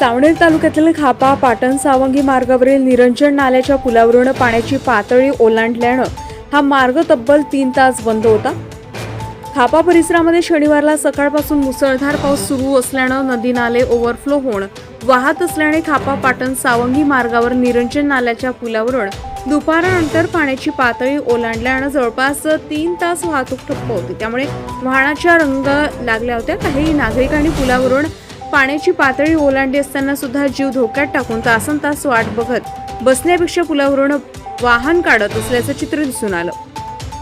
सावनेर तालुक्यातील खापा पाटण सावंगी मार्गावरील निरंजन नाल्याच्या पुलावरून पाण्याची पातळी ओलांडल्यानं हा मार्ग तब्बल तीन तास बंद होता. खापा परिसरामध्ये शनिवारला सकाळपासून मुसळधार पाऊस सुरू असल्यानं नदी नाले ओव्हरफ्लो होऊन वाहत असल्याने खापा पाटण सावंगी मार्गावर निरंजन नाल्याच्या पुलावरून दुपारानंतर पाण्याची पातळी ओलांडल्यानं जवळपास तीन तास वाहतूक ठप्प होती. त्यामुळे वाहनाच्या रंग लागल्या होत्या. काही नागरिकांनी पुलावरून पाण्याची पातळी ओलांडली असताना सुद्धा जीव धोक्यात टाकून तासन तास वाट बघत बसण्यापेक्षा पुलावरून वाहन काढत असल्याचं चित्र दिसून आलं.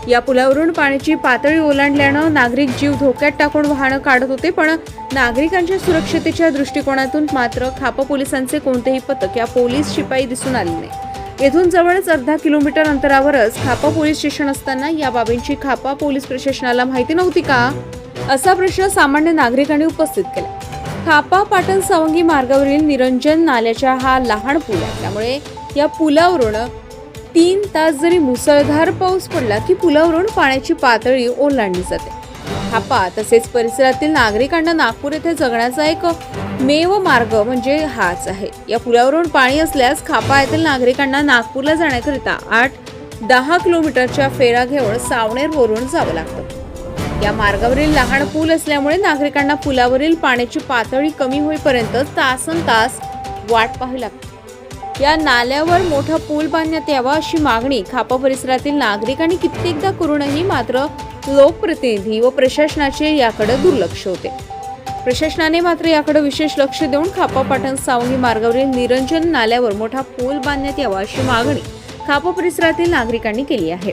या पुलावरून पाण्याची पातळी ओलांडल्यानं नागरिक जीव धोक्यात टाकून वाहनं काढत होते पण नागरिकांच्या सुरक्षतेच्या दृष्टिकोनातून मात्र खापा पोलिसांचे कोणतेही पथक या पोलीस शिपाई दिसून आले नाही. येथून जवळच अर्धा किलोमीटर अंतरावरच खापा पोलीस स्टेशन असताना या बाबींची खापा पोलीस प्रशासनाला माहिती नव्हती का? असा प्रश्न सामान्य नागरिकांनी उपस्थित केला. खापा पाटण सावंगी मार्गावरील निरंजन नाल्याच्या हा लहान पूल आहे. त्यामुळे या पुलावरून तीन तास जरी मुसळधार पाऊस पडला की पुलावरून पाण्याची पातळी ओलांडली जाते. खापा तसेच परिसरातील नागरिकांना नागपूर येथे जगण्याचा एक मेव मार्ग म्हणजे हाच आहे. या पुलावरून पाणी असल्यास खापा येथील नागरिकांना नागपूरला जाण्याकरिता आठ दहा किलोमीटरच्या फेरा घेऊन सावनेरवरून जावं लागतं. या मार्गावरील लहान पूल असल्यामुळे नागरिकांना पुलावरील पाण्याची पातळी कमी होईपर्यंत तासन तास वाट पाहावी लागते. या नाल्यावर मोठा पूल बांधण्यात यावा अशी मागणी खापा परिसरातील नागरिकांनी कित्येकदा करूनही मात्र लोकप्रतिनिधी व प्रशासनाचे याकडे दुर्लक्ष होते. प्रशासनाने मात्र याकडे विशेष लक्ष देऊन खापा पाटण सावंगी मार्गावरील निरंजन नाल्यावर मोठा पूल बांधण्यात यावा अशी मागणी खापा परिसरातील नागरिकांनी केली आहे.